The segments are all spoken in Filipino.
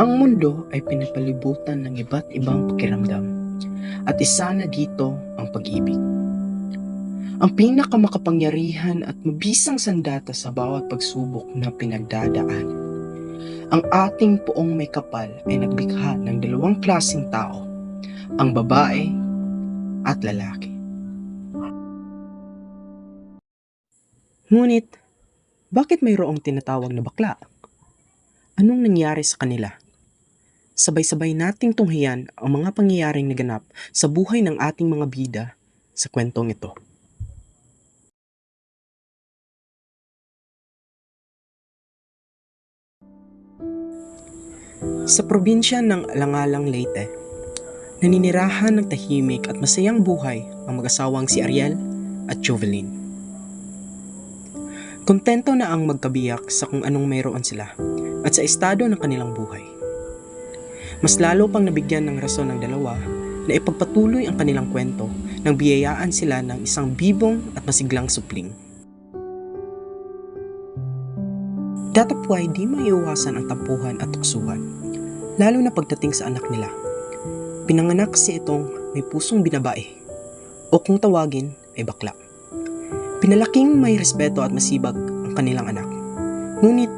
Ang mundo ay pinapalibutan ng iba't ibang pakiramdam at isa na dito ang pag-ibig. Ang pinakamakapangyarihan at mabisang sandata sa bawat pagsubok na pinagdadaan. Ang ating poong may kapal ay nagbikha ng dalawang klaseng tao, ang babae at lalaki. Ngunit, bakit mayroong tinatawag na bakla? Anong nangyari sa kanila? Sabay-sabay nating tunghayan ang mga pangyayaring naganap sa buhay ng ating mga bida sa kwentong ito. Sa probinsya ng Alangalang Leyte, naninirahan ng tahimik at masayang buhay ang mag-asawang si Ariel at Jovelyn. Kontento na ang magkabiyak sa kung anong mayroon sila at sa estado ng kanilang buhay. Mas lalo pang nabigyan ng rason ng dalawa na ipagpatuloy ang kanilang kwento nang biyayaan sila ng isang bibong at masiglang supling. Datapway di maiiwasan ang tampuhan at tuksuhan, lalo na pagdating sa anak nila. Pinanganak si itong may pusong binabae, o kung tawagin ay bakla. Pinalaking may respeto at masibag ang kanilang anak. Ngunit,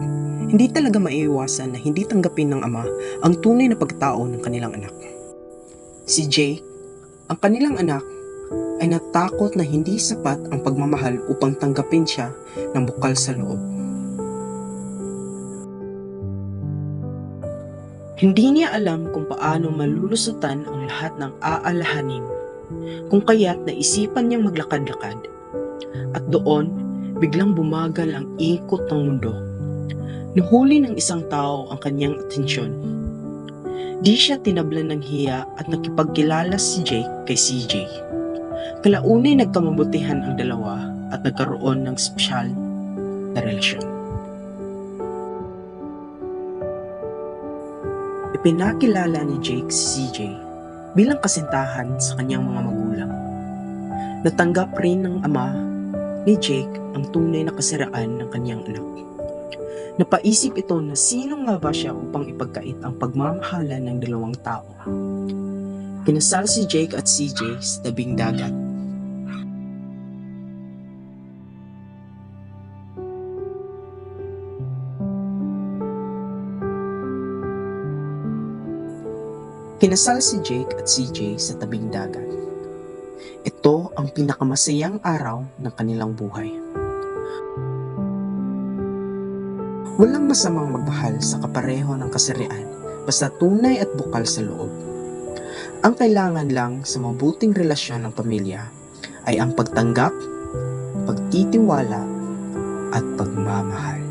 hindi talaga maiiwasan na hindi tanggapin ng ama ang tunay na pagkatao ng kanilang anak. Si Jake, ang kanilang anak, ay natakot na hindi sapat ang pagmamahal upang tanggapin siya ng bukal sa loob. Hindi niya alam kung paano malulusutan ang lahat ng aalahanin, kung kaya't naisipan niyang maglakad-lakad. At doon, biglang bumagal ang ikot ng mundo. Nahuli ng isang tao ang kanyang atensyon. Di siya tinablan ng hiya at nakipagkilala si Jake kay CJ. Kalaunay nagkamabutihan ang dalawa at nagkaroon ng espesyal na relasyon. Ipinakilala ni Jake si CJ bilang kasintahan sa kanyang mga magulang. Natanggap rin ng ama ni Jake ang tunay na kasiraan ng kanyang anak. Napaisip ito na sino nga ba siya upang ipagkait ang pagmamahalan ng dalawang tao. Kinasal si Jake at CJ sa tabing dagat. Kinasal si Jake at CJ sa tabing dagat. Ito ang pinakamasayang araw ng kanilang buhay. Walang masamang magmahal sa kapareho ng kasarian basta tunay at bukal sa loob. Ang kailangan lang sa mabuting relasyon ng pamilya ay ang pagtanggap, pagtitiwala, at pagmamahal.